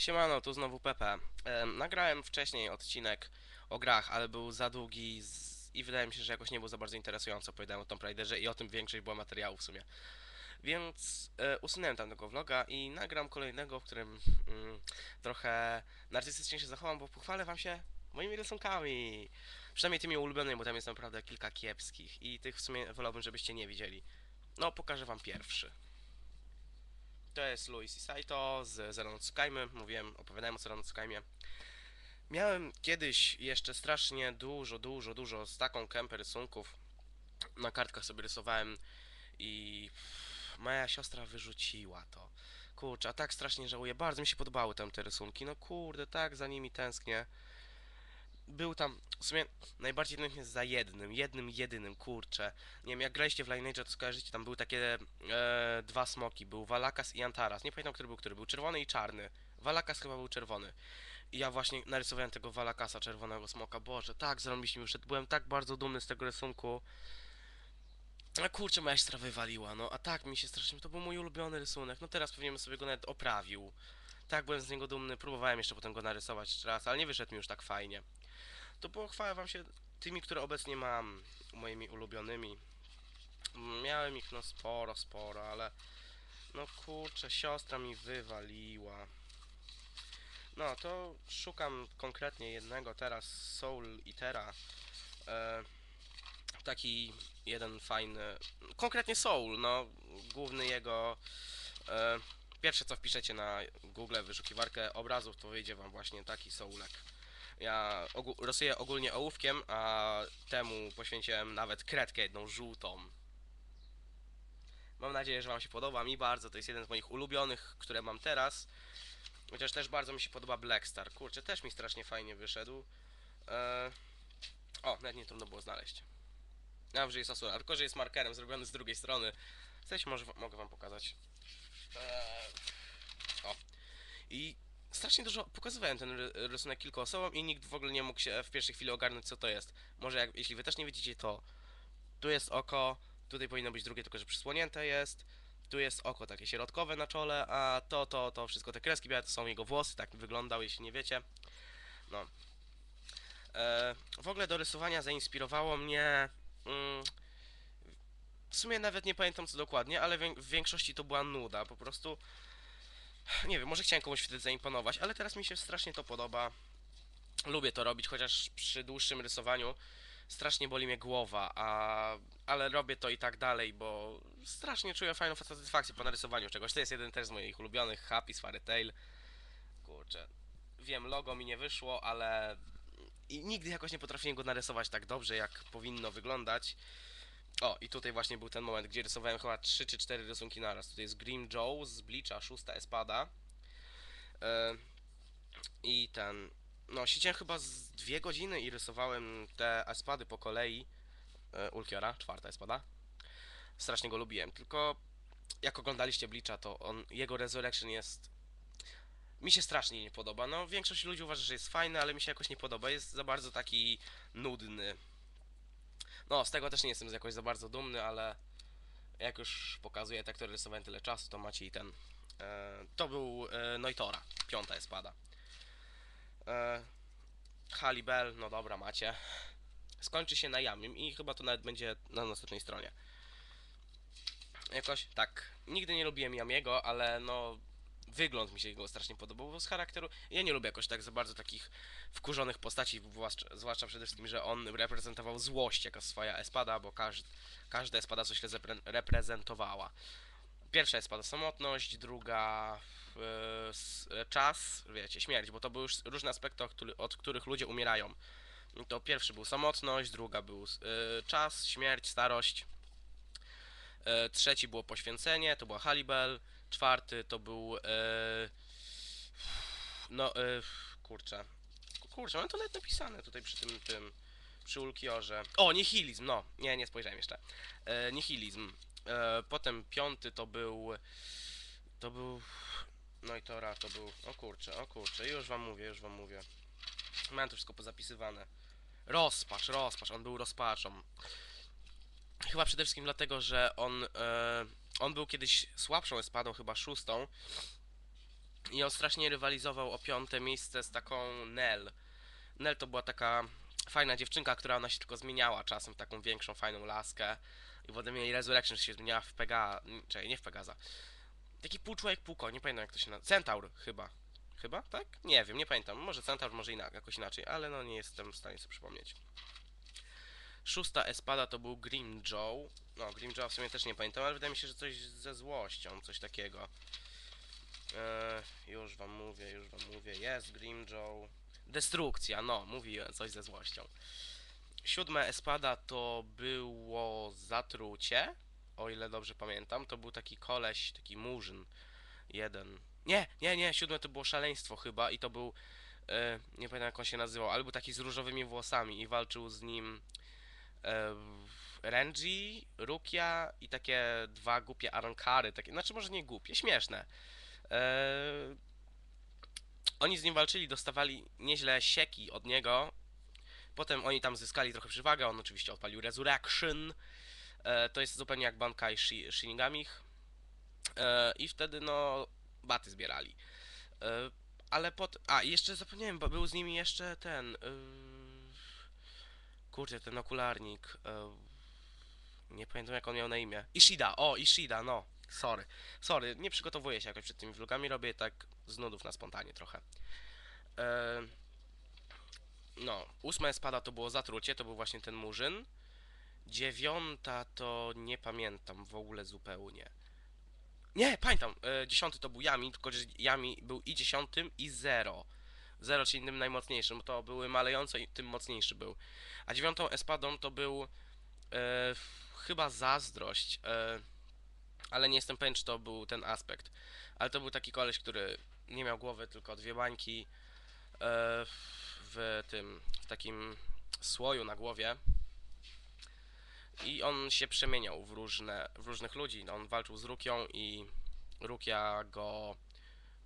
Siemano, tu znowu Pepe. Em, nagrałem wcześniej odcinek o grach, ale był za długi z... i wydaje mi się, że jakoś nie był za bardzo interesujący. Opowiadałem o Tomb Raiderze i o tym większość było materiału w sumie. Więc e, usunąłem tamtego vloga i nagram kolejnego, w którym mm, trochę narcystycznie się zachowam, bo pochwalę wam się moimi rysunkami. Przynajmniej tymi ulubionymi, bo tam jest naprawdę kilka kiepskich i tych w sumie wolałbym, żebyście nie widzieli. No, pokażę wam pierwszy. To jest Luis Isaito z Zero no Tsukaimy. Mówiłem, opowiadałem o Zero no Tsukaimie. Miałem kiedyś jeszcze strasznie dużo, dużo, dużo z taką kępę rysunków. Na kartkach sobie rysowałem i moja siostra wyrzuciła to. Kurczę, a tak strasznie żałuję. Bardzo mi się podobały tam te rysunki. No kurde, tak za nimi tęsknię. Był tam, w sumie najbardziej tęsknię za jednym, jednym, jedynym, kurczę. Nie wiem, jak graliście w Lineage, to skojarzycie, tam były takie e, dwa smoki. Był Valakas i Antaras. Nie pamiętam, który był który. Był czerwony i czarny. Valakas chyba był czerwony. I ja właśnie narysowałem tego Valakasa, czerwonego smoka. Boże, tak zrobiliśmy już. Byłem tak bardzo dumny z tego rysunku. A kurczę, moja siostra wywaliła, no. A tak mi się strasznie... To był mój ulubiony rysunek. No teraz pewnie bym sobie go nawet oprawił. Tak, byłem z niego dumny. Próbowałem jeszcze potem go narysować jeszcze raz, ale nie wyszedł mi już tak fajnie. To pochwalę wam się tymi, które obecnie mam. Moimi ulubionymi. Miałem ich no sporo, sporo, ale... No kurczę, siostra mi wywaliła. No, to szukam konkretnie jednego teraz, Soul Itera. E, taki jeden fajny, konkretnie Soul, no, główny jego... E, pierwsze co wpiszecie na Google wyszukiwarkę obrazów, to wyjdzie wam właśnie taki Soulek. Ja ogó- rysuję ogólnie ołówkiem, a temu poświęciłem nawet kredkę jedną żółtą. Mam nadzieję, że Wam się podoba. Mi bardzo. To jest jeden z moich ulubionych, które mam teraz. Chociaż też bardzo mi się podoba Black Star. Kurczę, też mi strasznie fajnie wyszedł. Eee... O, nawet nie trudno było znaleźć. Wiem, że jest Asura, tylko że jest markerem zrobiony z drugiej strony. Chcecie, może mogę Wam pokazać. Eee... O. I strasznie dużo pokazywałem ten ry- rysunek kilku osobom i nikt w ogóle nie mógł się w pierwszej chwili ogarnąć, co to jest. Może jak, jeśli Wy też nie widzicie, to tu jest oko, tutaj powinno być drugie, tylko że przysłonięte jest. Tu jest oko takie środkowe na czole, a to, to, to wszystko te kreski białe to są jego włosy, tak wyglądał, jeśli nie wiecie. No. E, w ogóle do rysowania zainspirowało mnie. Mm, w sumie nawet nie pamiętam co dokładnie, ale w większości to była nuda. Po prostu. Nie wiem, może chciałem komuś wtedy zaimponować, ale teraz mi się strasznie to podoba. Lubię to robić, chociaż przy dłuższym rysowaniu strasznie boli mnie głowa, a, ale robię to i tak dalej, bo strasznie czuję fajną satysfakcję po narysowaniu czegoś. To jest jeden też z moich ulubionych, Happy Fairy Tail. Kurczę, wiem, logo mi nie wyszło, ale i nigdy jakoś nie potrafiłem go narysować tak dobrze, jak powinno wyglądać. O, i tutaj właśnie był ten moment, gdzie rysowałem chyba 3 czy 4 rysunki naraz. Tutaj jest Grim Joe z Bleacha, szósta espada. E, I ten, no, siedziałem chyba z dwie godziny i rysowałem te espady po kolei. E, Ulkiora, czwarta espada. Strasznie go lubiłem, tylko jak oglądaliście Bleacha, to on, jego Resurrection jest... Mi się strasznie nie podoba. No, większość ludzi uważa, że jest fajny, ale mi się jakoś nie podoba. Jest za bardzo taki nudny. No, z tego też nie jestem jakoś za bardzo dumny, ale jak już pokazuję te, które rysowałem tyle czasu, to macie i ten. E, to był e, Noitora, piąta espada. E, Halibel, no dobra, macie. Skończy się na Jamim i chyba to nawet będzie na następnej stronie. Jakoś tak. Nigdy nie lubiłem Yamiego, ale no. Wygląd mi się jego strasznie podobał, bo z charakteru. Ja nie lubię jakoś tak za bardzo takich wkurzonych postaci, zwłaszcza, przede wszystkim, że on reprezentował złość jako swoja espada, bo każd, każda espada coś reprezentowała. Pierwsza espada samotność, druga e, e, czas, wiecie, śmierć, bo to były już różne aspekty, od, który- od których ludzie umierają. To pierwszy był samotność, druga był e, czas, śmierć, starość. Trzeci było poświęcenie, to była Halibel. Czwarty to był. E, no, e, kurczę. Kurczę, mam to nawet napisane tutaj przy tym, tym przy Ulkiorze. O, nihilizm, no. Nie, nie spojrzałem jeszcze. E, nihilizm. E, potem piąty to był. To był. No i Tora to był. O kurczę, o kurczę, już wam mówię, już wam mówię. Mam to wszystko pozapisywane. Rozpacz, rozpacz, on był rozpaczą. Chyba przede wszystkim dlatego, że on. E, on był kiedyś słabszą espadą, chyba szóstą. I on strasznie rywalizował o piąte miejsce z taką Nell. Nell to była taka fajna dziewczynka, która ona się tylko zmieniała czasem taką większą, fajną laskę. I potem jej Resurrection się zmieniała w Pega... Czekaj, nie w Pegaza. Taki pół człowiek, pół koń, nie pamiętam jak to się nazywa. Centaur chyba. Chyba, tak? Nie wiem, nie pamiętam. Może Centaur, może inaczej, jakoś inaczej, ale no nie jestem w stanie sobie przypomnieć. Szósta espada to był Grim Joe. No, Grim Joe w sumie też nie pamiętam, ale wydaje mi się, że coś ze złością, coś takiego. Eee, już wam mówię, już wam mówię. Jest Grim Joe. Destrukcja, no, mówiłem, coś ze złością. Siódme espada to było zatrucie, o ile dobrze pamiętam. To był taki koleś, taki murzyn. Jeden. Nie, nie, nie, siódme to było szaleństwo chyba i to był. E, nie pamiętam jak on się nazywał, ale był taki z różowymi włosami i walczył z nim e, Renji, Rukia i takie dwa głupie Arankary, takie, znaczy może nie głupie, śmieszne. E, oni z nim walczyli, dostawali nieźle sieki od niego. Potem oni tam zyskali trochę przewagę, on oczywiście odpalił Resurrection. E, to jest zupełnie jak Bankai Shi- Shinigamich. E, I wtedy no baty zbierali. E, ale pod... A, jeszcze zapomniałem, bo był z nimi jeszcze ten... Yy... Kurczę, ten okularnik. Yy... Nie pamiętam jak on miał na imię. Ishida, o, Ishida, no. Sorry. Sorry, nie przygotowuję się jakoś przed tymi vlogami, robię tak z nudów na spontanie trochę. Yy... No, ósma spada to było zatrucie, to był właśnie ten murzyn. Dziewiąta to nie pamiętam w ogóle zupełnie. Nie, pamiętam. E, dziesiąty to był Yami, tylko że Yami był i dziesiątym, i zero. Zero, czyli tym najmocniejszym, bo to były malejące i tym mocniejszy był. A dziewiątą espadą to był e, chyba zazdrość, e, ale nie jestem pewien, czy to był ten aspekt. Ale to był taki koleś, który nie miał głowy, tylko dwie bańki e, w tym, w takim słoju na głowie. I on się przemieniał w, różne, w różnych ludzi. No, on walczył z Rukią i Rukia go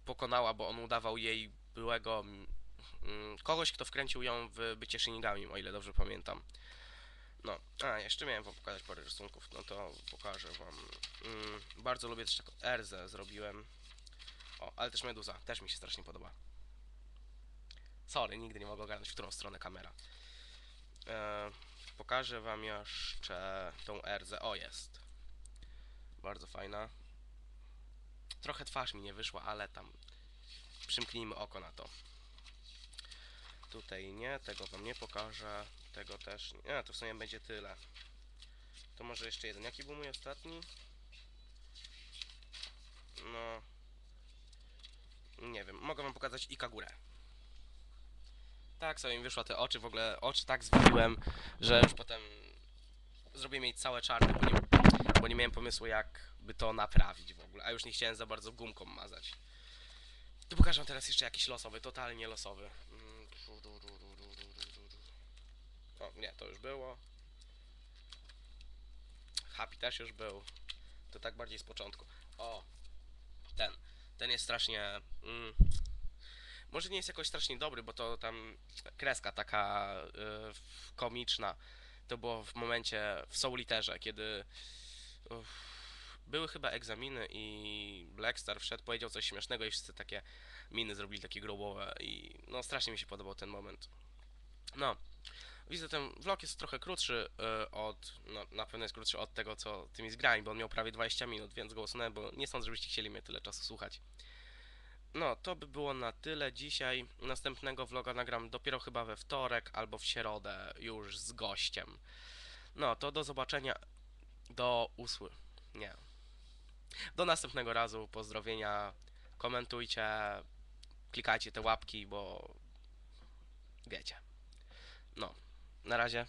pokonała, bo on udawał jej byłego mm, mm, kogoś, kto wkręcił ją w bycie Shinigami, o ile dobrze pamiętam. No, a jeszcze miałem wam pokazać parę rysunków, no to pokażę wam. Mm, bardzo lubię też taką Erzę zrobiłem. O, ale też Meduza, też mi się strasznie podoba. Sorry, nigdy nie mogę ogarnąć, w którą stronę kamera. E, pokażę wam jeszcze tą Erzę. O, jest. Bardzo fajna. Trochę twarz mi nie wyszła, ale tam przymknijmy oko na to. Tutaj nie, tego wam nie pokażę. Tego też nie. Nie, to w sumie będzie tyle. To może jeszcze jeden. Jaki był mój ostatni? No. Nie wiem. Mogę wam pokazać Ikagurę. Tak sobie mi wyszła te oczy, w ogóle oczy tak zwiedziłem, że już potem zrobiłem jej całe czarne, bo nie, bo nie miałem pomysłu jak by to naprawić w ogóle, a już nie chciałem za bardzo gumką mazać. Pokażę wam teraz jeszcze jakiś losowy, totalnie losowy. Mm. O, nie, to już było. Happy też już był. To tak bardziej z początku. O, ten. Ten jest strasznie... Mm, może nie jest jakoś strasznie dobry, bo to tam kreska taka y, komiczna. To było w momencie, w Souliterze, kiedy... Uff, były chyba egzaminy i Blackstar wszedł, powiedział coś śmiesznego i wszyscy takie miny zrobili takie grobowe i no strasznie mi się podobał ten moment. No. Widzę, ten vlog jest trochę krótszy y, od, no na pewno jest krótszy od tego, co tymi zgrań, bo on miał prawie 20 minut, więc go usunąłem, bo nie sądzę, żebyście chcieli mnie tyle czasu słuchać. No, to by było na tyle dzisiaj. Następnego vloga nagram dopiero chyba we wtorek albo w środę już z gościem. No, to do zobaczenia. Do usły. Nie. Do następnego razu. Pozdrowienia. Komentujcie. Klikajcie te łapki, bo wiecie. No, na razie.